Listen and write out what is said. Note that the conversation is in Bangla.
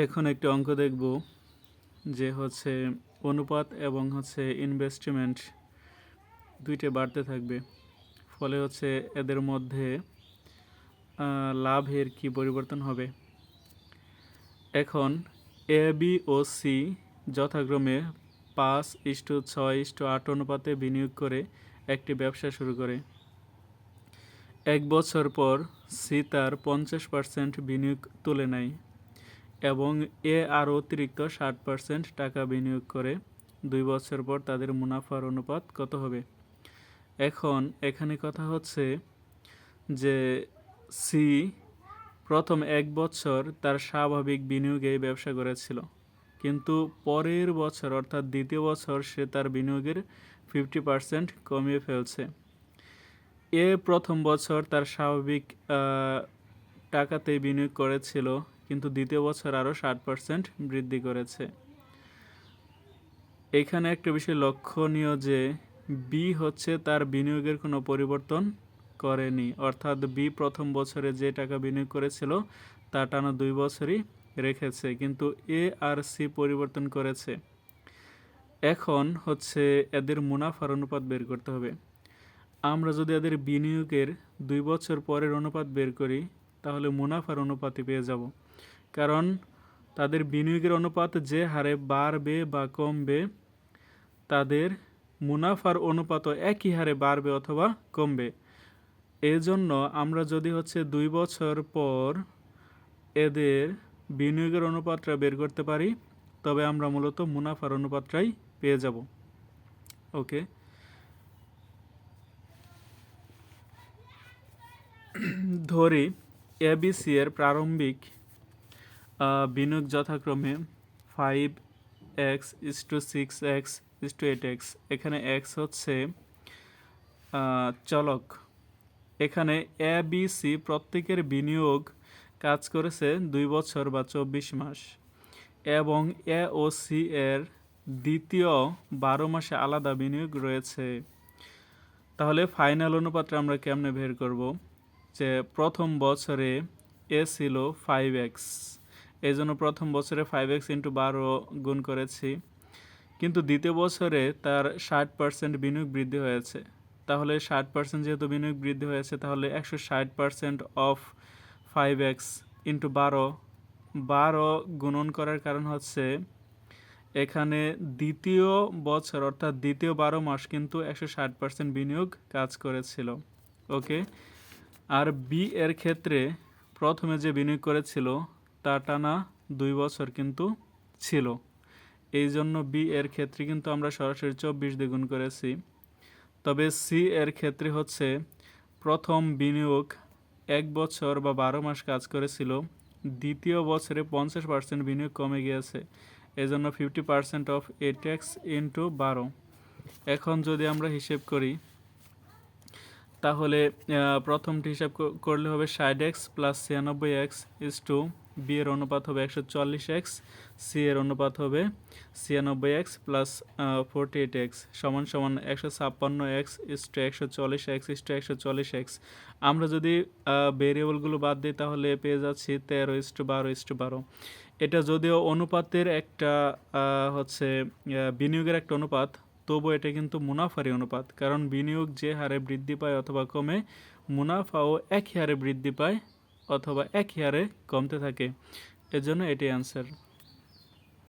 এখন একটি অঙ্ক দেখব যে হচ্ছে অনুপাত এবং হচ্ছে ইনভেস্টমেন্ট দুইটা বাড়তে থাকবে। ফলে হচ্ছে এদের মধ্যে লাভের কি পরিবর্তন হবে? এখন এ বি ও সি যথাক্রমে পাঁচ ইস্টু ছয় ইস্টু আট অনুপাতে বিনিয়োগ করে একটি ব্যবসা শুরু করে। এক বছর পর সি তার পঞ্চাশ পার্সেন্ট বিনিয়োগ তুলে নেয়। এবং এ আরও অতিরিক্ত ষাট পার্সেন্ট টাকা বিনিয়োগ করে দুই বছর পর তাদের মুনাফার অনুপাত কত হবে? এখন এখানে কথা হচ্ছে যে সি প্রথম এক বছর তার স্বাভাবিক বিনিয়োগে ব্যবসা করেছিল। কিন্তু পরের বছর অর্থাৎ দ্বিতীয় বছর সে তার বিনিয়োগের ফিফটি পার্সেন্ট কমিয়ে ফেলছে। এ প্রথম বছর তার স্বাভাবিক আহ, টাকাতেই বিনিয়োগ করেছিল কিন্তু দ্বিতীয় বছর আরও ষাট পার্সেন্ট বৃদ্ধি করেছে। এখানে একটা বিষয় লক্ষণীয় যে বি হচ্ছে তার বিনিয়োগের কোনো পরিবর্তন করেনি। অর্থাৎ বি প্রথম বছরে যে টাকা বিনিয়োগ করেছিল, তা টানা দুই বছরই রেখেছে, কিন্তু এ আর সি পরিবর্তন করেছে। এখন হচ্ছে এদের মুনাফার অনুপাত বের করতে হবে। আমরা যদি এদের বিনিয়োগের দুই বছর পরের অনুপাত বের করি, তাহলে মুনাফার অনুপাতই পেয়ে যাব। কারণ তাদের বিনিয়োগের অনুপাত যে হারে বাড়বে বা কমবে, তাদের মুনাফার অনুপাতও একই হারে বাড়বে অথবা কমবে। এজন্য আমরা যদি হচ্ছে দুই বছর পর এদের বিনিয়োগের অনুপাতটা বের করতে পারি, তবে আমরা মূলত মুনাফার অনুপাতটাই পেয়ে যাব। ওকে? ধরি এবিসি এর প্রারম্ভিক বিনিয়োগ যথাক্রমে five x is two six x is two eight x এখানে এক্স হচ্ছে চলক। এখানে এ বি সি প্রত্যেকের বিনিয়োগ কাজ করেছে দুই বছর বা চব্বিশ মাস। এবং এ ও সি এর দ্বিতীয় বারো মাসে আলাদা বিনিয়োগ রয়েছে। তাহলে ফাইনাল অনুপাতটা আমরা কেমনে বের করব? যে প্রথম বছরে এ ছিল ফাইভ এক্স এই জন্য প্রথম বছরে ফাইভ এক্স ইন্টু বারো গুণ করেছি। কিন্তু দ্বিতীয় বছরে তার ষাট পার্সেন্ট বিনিয়োগ বৃদ্ধি হয়েছে। তাহলে ষাট পার্সেন্ট যেহেতু বিনিয়োগ বৃদ্ধি হয়েছে, তাহলে একশো ষাট percent of five x into বারো বারো গুণন করার কারণ হচ্ছে এখানে দ্বিতীয় বছর, অর্থাৎ দ্বিতীয় বারো মাস কিন্তু একশো ষাট পার্সেন্ট বিনিয়োগ কাজ করেছিল। ওকে আর বি এর ক্ষেত্রে প্রথমে যে বিনিয়োগ করেছিল তা টানা দুই বছর কিন্তু ছিল। এই জন্য বি এর ক্ষেত্রে কিন্তু আমরা সরাসরি চব্বিশ দ্বিগুণ করেছি। তবে সি এর ক্ষেত্রে হচ্ছে প্রথম বিনিয়োগ এক বছর বা বারো মাস কাজ করেছিল। দ্বিতীয় বছরে পঞ্চাশ পার্সেন্ট বিনিয়োগ কমে গিয়েছে। এজন্য fifty percent of A tax into বারো। এখন যদি আমরা হিসেব করি, তাহলে প্রথমটি হিসাব করলে হবে ষাট এক্স প্লাস ছিয়ানব্বই এক্স ইস টু বি এর অনুপাত হবে একশো চল্লিশ এক্স সি এর অনুপাত হবে ছিয়ানব্বই x plus forty eight x সমান সমান একশো ছাপ্পান্ন এক্স ইস টু একশো চল্লিশ এক্স ইস টু একশো চল্লিশ এক্স আমরা যদি ভেরিয়েবলগুলো বাদ দিই, তাহলে পেয়ে যাচ্ছি তেরো ইস টু বারো ইস টু বারো। এটা যদিও অনুপাতের একটা হচ্ছে বিনিয়োগের একটা অনুপাত, তবু এটা কিন্তু মুনাফারই অনুপাত। কারণ বিনিয়োগ যে হারে বৃদ্ধি পায় অথবা কমে, মুনাফাও একই হারে বৃদ্ধি পায় অথবা এক হেয়ারে কমতে থাকে। এজন্য এটি অ্যান্সার